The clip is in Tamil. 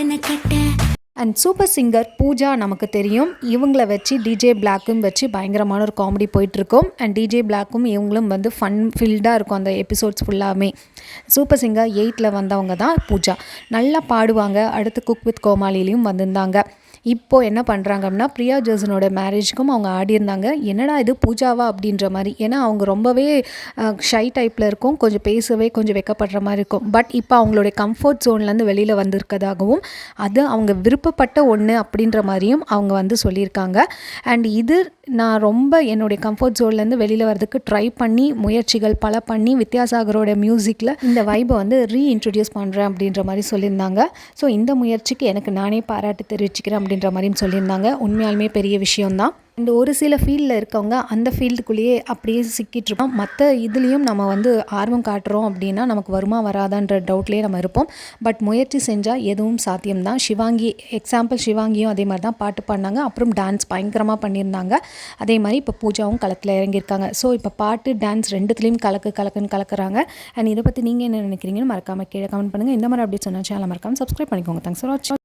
கட்டன கட்ட அண்ட் சூப்பர் சிங்கர் பூஜா நமக்கு தெரியும். இவங்கள வச்சு டிஜே பிளாக்கும் வச்சு பயங்கரமான ஒரு காமெடி போயிட்டுருக்கோம். அண்ட் டிஜே பிளாக்கும் இவங்களும் வந்து ஃபன் ஃபீல்டாக இருக்கும் அந்த எபிசோட்ஸ் ஃபுல்லாமே சூப்பர் சிங்கர் எயிட்டில் வந்தவங்க தான் பூஜா நல்லா பாடுவாங்க. அடுத்து குக் வித் கோமாளிலையும் வந்திருந்தாங்க. இப்போது என்ன பண்ணுறாங்க அப்படின்னா பிரியா ஜோசனோட மேரேஜ்க்கும் அவங்க ஆடியிருந்தாங்க. என்னடா இது பூஜாவா அப்படின்ற மாதிரி. ஏன்னா அவங்க ரொம்பவே ஷை டைப்பில் இருக்கும். கொஞ்சம் பேசவே கொஞ்சம் வெக்கப்படுற மாதிரி இருக்கும். பட் இப்போ அவங்களுடைய கம்ஃபர்ட் ஜோன்லேருந்து வெளியில் வந்திருக்கதாகவும் அது அவங்க விருப்பப்பட்ட ஒன்று அப்படின்ற மாதிரியும் அவங்க வந்து சொல்லியிருக்காங்க. அண்ட் இது நான் ரொம்ப என்னுடைய கம்ஃபர்ட் ஜோன்லேருந்து வெளியில் வரதுக்கு ட்ரை பண்ணி முயற்சிகள் பல பண்ணி வித்யாசாகரோட மியூசிக்கில் இந்த வைபை வந்து ரீஇன்ட்ரடியூஸ் பண்ணுறேன் அப்படின்ற மாதிரி சொல்லியிருந்தாங்க. ஸோ இந்த முயற்சிக்கு எனக்கு நானே பாராட்டு தெரிவிச்சுக்கிறேன் அப்படின்ற மாதிரியும் சொல்லியிருந்தாங்க. உண்மையாலுமே பெரிய விஷயம்தான். அண்ட் ஒரு சில ஃபீல்டில் இருக்கவங்க அந்த ஃபீல்டுக்குள்ளேயே அப்படியே சிக்கிட்டுருப்போம். மற்ற இதுலேயும் நம்ம வந்து ஆர்வம் காட்டுறோம் அப்படின்னா நமக்கு வருமா வராதான்ற டவுட்லேயே நம்ம இருப்போம். பட் முயற்சி செஞ்சால் எதுவும் சாத்தியம்தான். சிவாங்கி எக்ஸாம்பிள் சிவாங்கியும் அதே மாதிரி தான் பாட்டு பாடினாங்க. அப்புறம் டான்ஸ் பயங்கரமாக பண்ணியிருந்தாங்க. அதே மாதிரி இப்போ பூஜாவும் களத்தில் இறங்கியிருக்காங்க. ஸோ இப்போ பாட்டு டான்ஸ் ரெண்டுத்துலேயும் கலக்கு கலக்குன்னு கலக்குறாங்க. அண்ட் இதை பற்றி நீங்கள் என்ன நினைக்கிறீங்கன்னு மறக்காமல் கீழே கமெண்ட் பண்ணுங்கள் இந்த மாதிரி அப்படி சொன்னால் சேனல் மறக்காமல் சப்ஸ்கிரைப் பண்ணிக்கோங்க. தேங்க்ஸ் ஃபார் வாட்சிங்